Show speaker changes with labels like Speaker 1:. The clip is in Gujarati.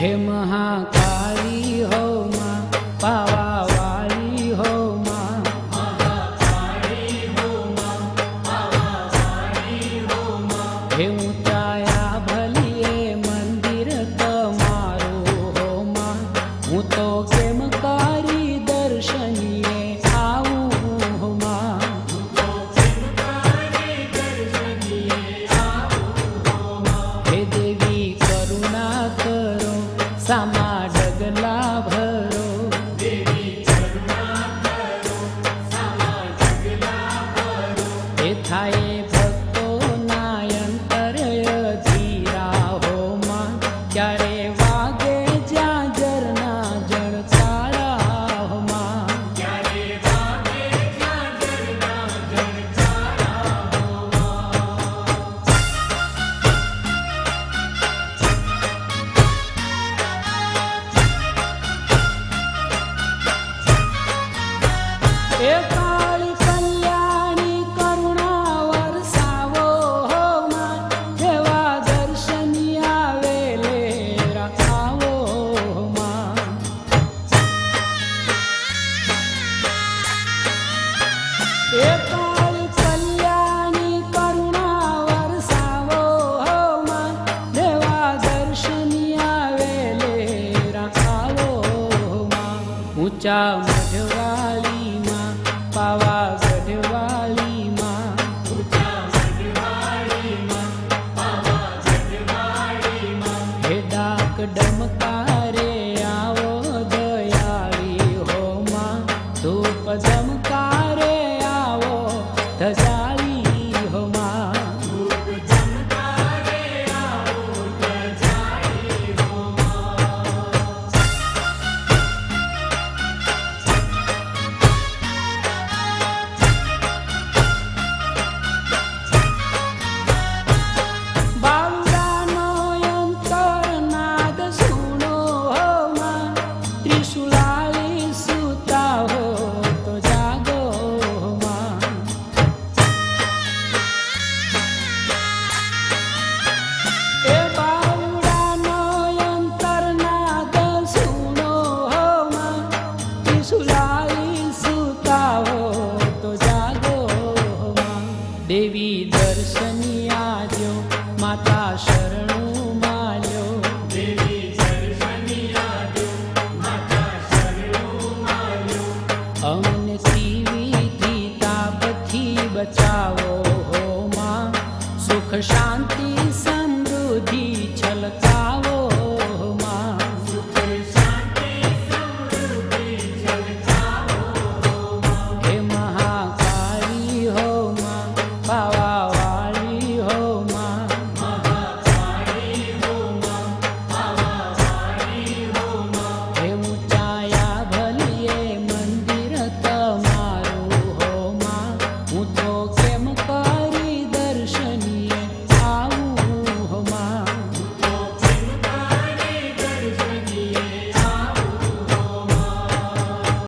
Speaker 1: હે મહાકાળી समा डगला भरो। भे job, do. સુલાલી સુતા હો તો જાગો માં એ બાવડાનો અંતરના દસુનો હો માં સુલાલી સુતા હો તો દેવી અમને સીવીથી તાપથી બચાવો હોમાં સુખ શાંતિ સમૃદ્ધિ છલક